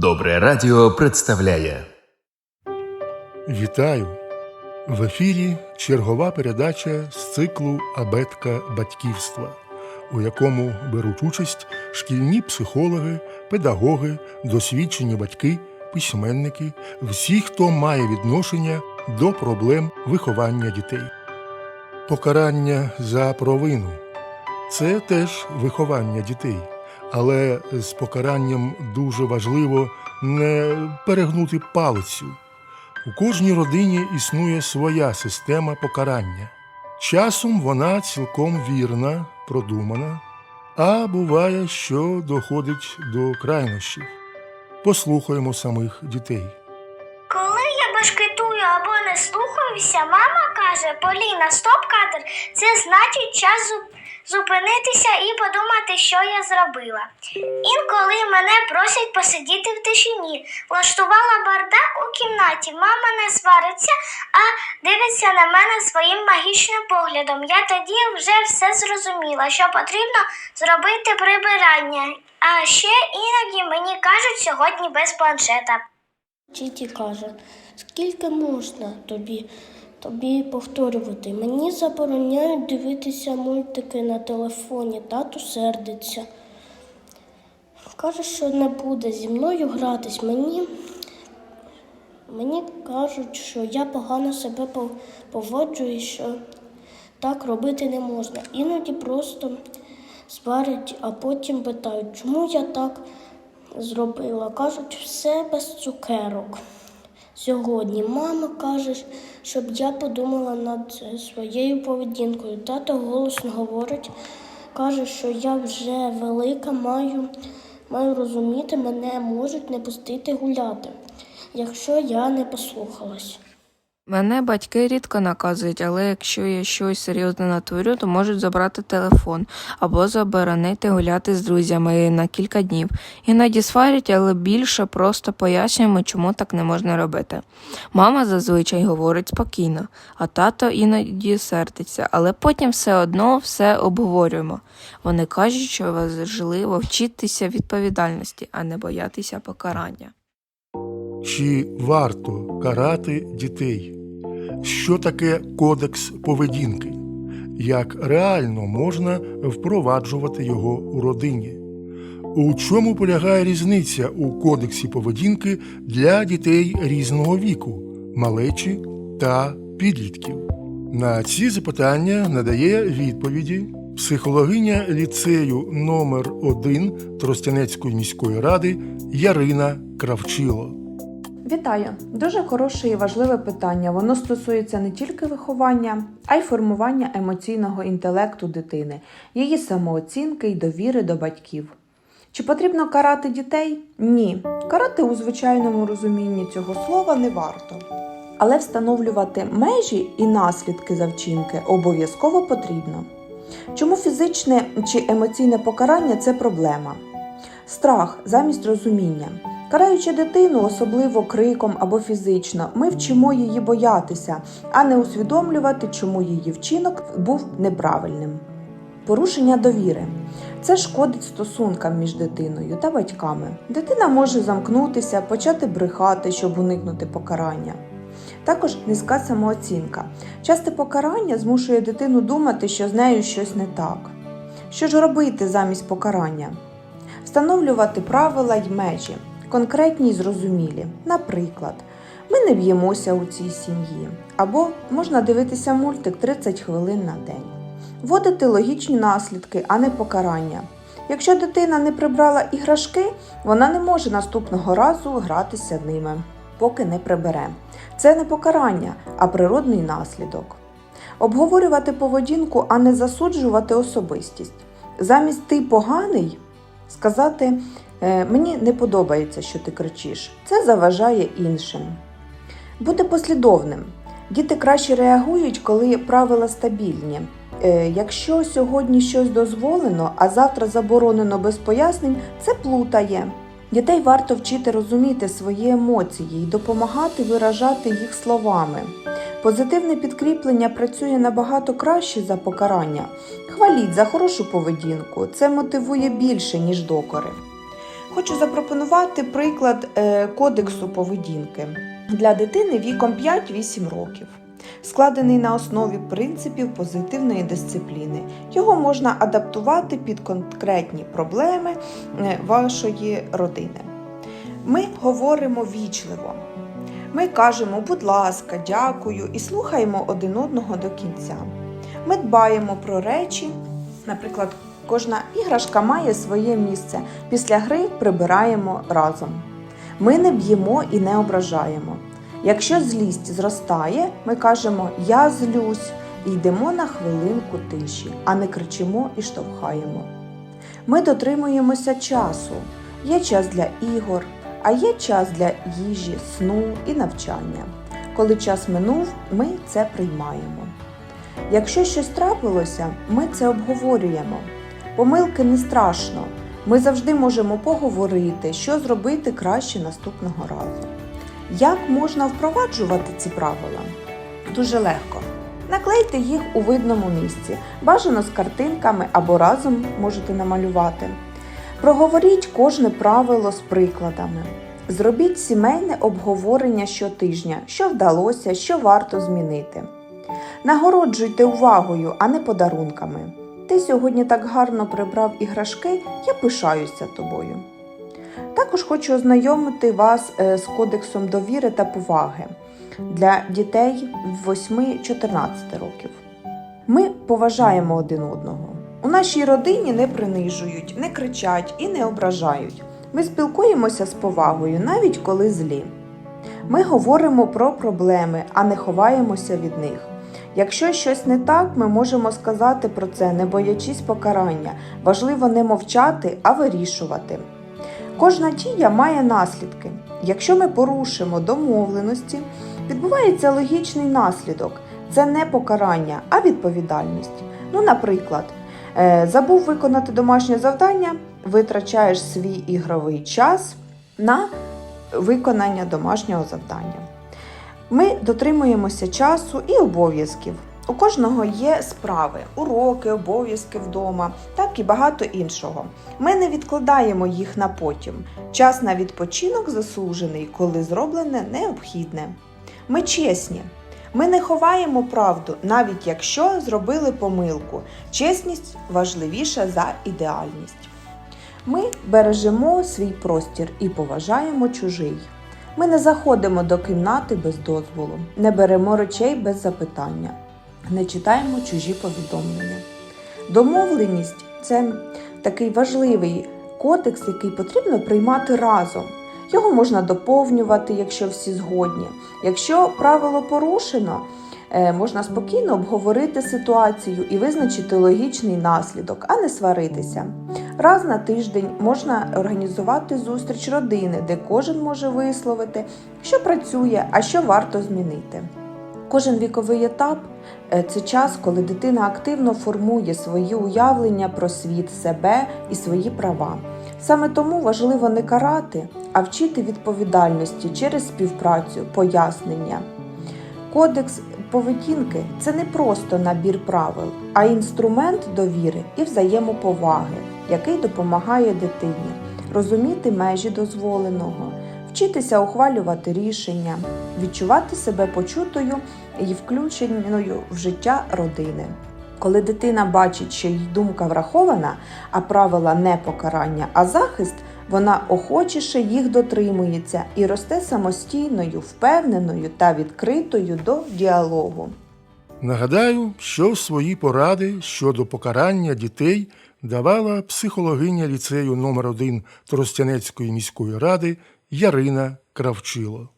Добре радіо представляє Вітаю! В ефірі чергова передача з циклу Абетка батьківства, у якому беруть участь шкільні психологи, педагоги, досвідчені батьки, письменники, всі, хто має відношення до проблем виховання дітей. Покарання за провину це теж виховання дітей, але з покаранням дуже важливо не перегнути палицю. У кожній родині існує своя система покарання. Часом вона цілком вірна, продумана, а буває, що доходить до крайнощів. Послухаємо самих дітей. Коли я башкетую або не слухаюся, мама каже: Поліна, стоп кадр, це значить час зуп- зупинитися і подумати, що я зробила. Інколи мене просять посидіти в тишині. Влаштувала бардак у кімнаті. Мама не свариться, а дивиться на мене своїм магічним поглядом. Я тоді вже все зрозуміла, що потрібно зробити прибирання. А ще іноді мені кажуть сьогодні без планшета. Тіті каже, скільки можна тобі, тобі повторювати? Мені забороняють дивитися мультики на телефоні, тату сердиться. Каже, що не буде зі мною гратись. Мені, мені кажуть, що я погано себе поводжу і що так робити не можна. Іноді просто сварять, а потім питають, чому я так зробила. Кажуть, все без цукерок. Сьогодні мама каже, щоб я подумала над своєю поведінкою. Тато голосно говорить, каже, що я вже велика, маю, маю розуміти, мене можуть не пустити гуляти, якщо я не послухалась. Мене батьки рідко наказують, але якщо я щось серйозне натворю, то можуть забрати телефон або заборонити гуляти з друзями на кілька днів. Іноді сварять, але більше просто пояснюємо, чому так не можна робити. Мама зазвичай говорить спокійно, а тато іноді сердиться, але потім все одно все обговорюємо. Вони кажуть, що важливо вчитися відповідальності, а не боятися покарання. Чи варто карати дітей? Що таке кодекс поведінки? Як реально можна впроваджувати його у родині? У чому полягає різниця у кодексі поведінки для дітей різного віку, малечі та підлітків? На ці запитання надає відповіді психологиня ліцею номер 1 Тростянецької міської ради Ярина Кравчило. Вітаю! Дуже хороше і важливе питання. Воно стосується не тільки виховання, а й формування емоційного інтелекту дитини, її самооцінки й довіри до батьків. Чи потрібно карати дітей? Ні. Карати у звичайному розумінні цього слова не варто. Але встановлювати межі і наслідки за вчинки обов'язково потрібно. Чому фізичне чи емоційне покарання це проблема? Страх замість розуміння. Караючи дитину, особливо криком або фізично, ми вчимо її боятися, а не усвідомлювати, чому її вчинок був неправильним. Порушення довіри це шкодить стосункам між дитиною та батьками. Дитина може замкнутися, почати брехати, щоб уникнути покарання. Також низька самооцінка. Часте покарання змушує дитину думати, що з нею щось не так. Що ж робити замість покарання? Встановлювати правила й межі, конкретні й зрозумілі. Наприклад, ми не б'ємося у цій сім'ї, або можна дивитися мультик 30 хвилин на день. Вводити логічні наслідки, а не покарання. Якщо дитина не прибрала іграшки, вона не може наступного разу гратися ними, поки не прибере. Це не покарання, а природний наслідок. Обговорювати поведінку, а не засуджувати особистість. Замість ти поганий сказати «Е, мені не подобається, що ти кричиш. Це заважає іншим. Бути послідовним. Діти краще реагують, коли правила стабільні. Е, Якщо сьогодні щось дозволено, а завтра заборонено без пояснень, це плутає. Дітей варто вчити розуміти свої емоції і допомагати виражати їх словами. Позитивне підкріплення працює набагато краще за покарання. Хваліть за хорошу поведінку, це мотивує більше, ніж докори. Хочу запропонувати приклад е, кодексу поведінки для дитини віком 5-8 років. Складений на основі принципів позитивної дисципліни. Його можна адаптувати під конкретні проблеми е, вашої родини. Ми говоримо вічливо. Ми кажемо, будь ласка, дякую і слухаємо один одного до кінця. Ми дбаємо про речі. Наприклад, кожна іграшка має своє місце. Після гри прибираємо разом. Ми не б'ємо і не ображаємо. Якщо злість зростає, ми кажемо Я злюсь і йдемо на хвилинку тиші, а не кричимо і штовхаємо. Ми дотримуємося часу. Є час для ігор, а є час для їжі, сну і навчання. Коли час минув, ми це приймаємо. Якщо щось трапилося, ми це обговорюємо. Помилки не страшно. Ми завжди можемо поговорити, що зробити краще наступного разу. Як можна впроваджувати ці правила? Дуже легко. Наклейте їх у видному місці, бажано з картинками або разом можете намалювати. Проговоріть кожне правило з прикладами. Зробіть сімейне обговорення щотижня, що вдалося, що варто змінити. Нагороджуйте увагою, а не подарунками. Ти сьогодні так гарно прибрав іграшки, я пишаюся тобою. Також хочу ознайомити вас е, з кодексом довіри та поваги для дітей 8-14 років. Ми поважаємо один одного. У нашій родині не принижують, не кричать і не ображають. Ми спілкуємося з повагою, навіть коли злі. Ми говоримо про проблеми, а не ховаємося від них. Якщо щось не так, ми можемо сказати про це, не боячись покарання. Важливо не мовчати, а вирішувати. Кожна дія має наслідки. Якщо ми порушимо домовленості, відбувається логічний наслідок. Це не покарання, а відповідальність. Ну, наприклад, е, забув виконати домашнє завдання, витрачаєш свій ігровий час на виконання домашнього завдання. Ми дотримуємося часу і обов'язків. У кожного є справи, уроки, обов'язки вдома, так і багато іншого. Ми не відкладаємо їх на потім. Час на відпочинок заслужений, коли зроблене необхідне. Ми чесні. Ми не ховаємо правду, навіть якщо зробили помилку. Чесність важливіша за ідеальність. Ми бережемо свій простір і поважаємо чужий. Ми не заходимо до кімнати без дозволу, не беремо речей без запитання, не читаємо чужі повідомлення. Домовленість це такий важливий кодекс, який потрібно приймати разом. Його можна доповнювати, якщо всі згодні. Якщо правило порушено, можна спокійно обговорити ситуацію і визначити логічний наслідок, а не сваритися. Раз на тиждень можна організувати зустріч родини, де кожен може висловити, що працює, а що варто змінити. Кожен віковий етап е, це час, коли дитина активно формує свої уявлення про світ, себе і свої права. Саме тому важливо не карати, а вчити відповідальності через співпрацю, пояснення. Кодекс поведінки це не просто набір правил, а інструмент довіри і взаємоповаги, який допомагає дитині розуміти межі дозволеного, вчитися ухвалювати рішення, відчувати себе почутою і включеною в життя родини. Коли дитина бачить, що її думка врахована, а правила не покарання, а захист, вона охочіше їх дотримується і росте самостійною, впевненою та відкритою до діалогу. Нагадаю, що свої поради щодо покарання дітей давала психологиня ліцею номер 1 Тростянецької міської ради Ярина Кравчило.